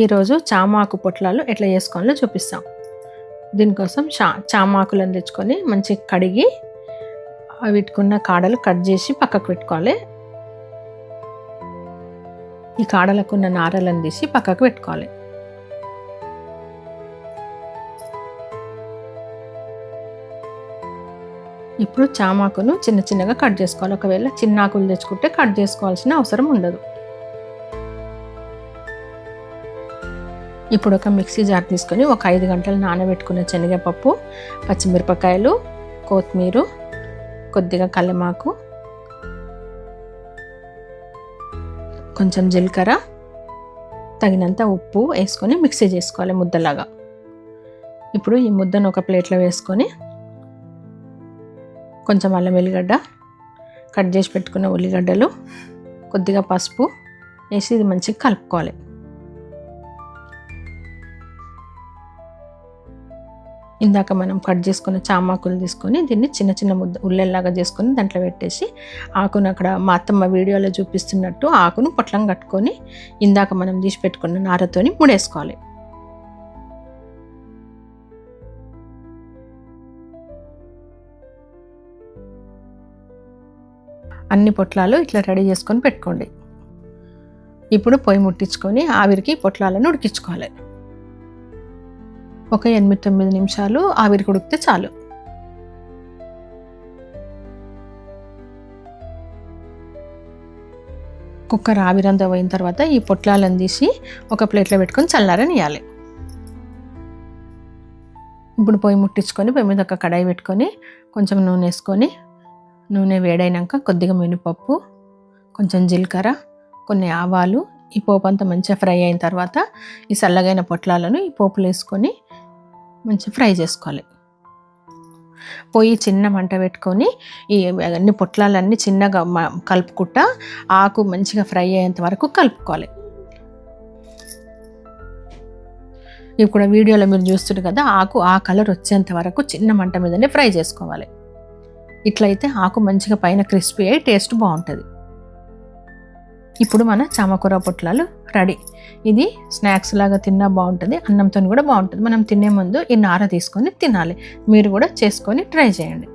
ఈరోజు చామాకు పొట్లాలు ఎట్లా చేసుకోవాలో చూపిస్తాం. దీనికోసం చా చామాకులను తెచ్చుకొని మంచిగా కడిగి వీటికున్న కాడలు కట్ చేసి పక్కకు పెట్టుకోవాలి. ఈ కాడలకు ఉన్న నారలను తీసి పక్కకు పెట్టుకోవాలి. ఇప్పుడు చామాకును చిన్న చిన్నగా కట్ చేసుకోవాలి. ఒకవేళ చిన్న ఆకులు తెచ్చుకుంటే కట్ చేసుకోవాల్సిన అవసరం ఉండదు. ఇప్పుడు ఒక మిక్సీ జార్ తీసుకొని ఒక ఐదు గంటలు నానబెట్టుకున్న శనగపప్పు పచ్చిమిరపకాయలు కొత్తిమీర కొద్దిగా కల్లెమాకు కొంచెం జీలకర్ర తగినంత ఉప్పు వేసుకొని మిక్సీ చేసుకోవాలి ముద్దలాగా. ఇప్పుడు ఈ ముద్దను ఒక ప్లేట్లో వేసుకొని కొంచెం అల్లం వెల్లిగడ్డ కట్ చేసి పెట్టుకున్న ఉల్లిగడ్డలు కొద్దిగా పసుపు వేసి ఇది మంచిగా కలుపుకోవాలి. ఇందాక మనం కట్ చేసుకున్న చామాకులు తీసుకొని దీన్ని చిన్న చిన్న ముద్ద ఉల్లెల్లాగా చేసుకొని దాంట్లో పెట్టేసి ఆకును అక్కడ మా అత్తమ్మ వీడియోలో చూపిస్తున్నట్టు ఆకును పొట్లం కట్టుకొని ఇందాక మనం తీసి పెట్టుకున్న నారతోని ముడేసుకోవాలి. అన్ని పొట్లాలు ఇట్లా రెడీ చేసుకొని పెట్టుకోండి. ఇప్పుడు పొయ్యి ముట్టించుకొని ఆవిరికి పొట్లాలను ఉడికించుకోవాలి. ఒక ఎనిమిది తొమ్మిది నిమిషాలు ఆవిరి ఉడికితే చాలు. కుక్కర్ ఆవిరంతా పోయిన తర్వాత ఈ పొట్లాలను తీసి ఒక ప్లేట్లో పెట్టుకొని చల్లారనియాలి ఇప్పుడు పొయ్యి ముట్టించుకొని పొయ్యి మీద ఒక కడాయి పెట్టుకొని కొంచెం నూనె వేసుకొని నూనె వేడైనాక కొద్దిగా మినపప్పు కొంచెం జీలకర్ర కొన్ని ఆవాలు ఈ పోపు అంతా మంచిగా ఫ్రై అయిన తర్వాత ఈ చల్లగైన పొట్లాలను ఈ పోపులు వేసుకొని మంచిగా ఫ్రై చేసుకోవాలి. పొయ్యి చిన్న మంట పెట్టుకొని ఈ అన్ని పొట్లాలన్నీ చిన్నగా మ- కలుపుకుంటా ఆకు మంచిగా ఫ్రై అయ్యేంత వరకు కలుపుకోవాలి. ఇప్పుడు వీడియోలో మీరు చూస్తున్నారు కదా ఆకు ఆ కలర్ వచ్చేంత వరకు చిన్న మంట మీదనే ఫ్రై చేసుకోవాలి. ఇట్లయితే ఆకు మంచిగా పైన క్రిస్పీ అయ్యి టేస్ట్ బాగుంటుంది. ఇప్పుడు మన చామకూర పొట్లాలు రెడీ. ఇది స్నాక్స్ లాగా తిన్నా బాగుంటుంది అన్నంతో కూడా బాగుంటుంది. మనం తినే ముందు ఈ నార తీసుకొని తినాలి. మీరు కూడా చేసుకొని ట్రై చేయండి.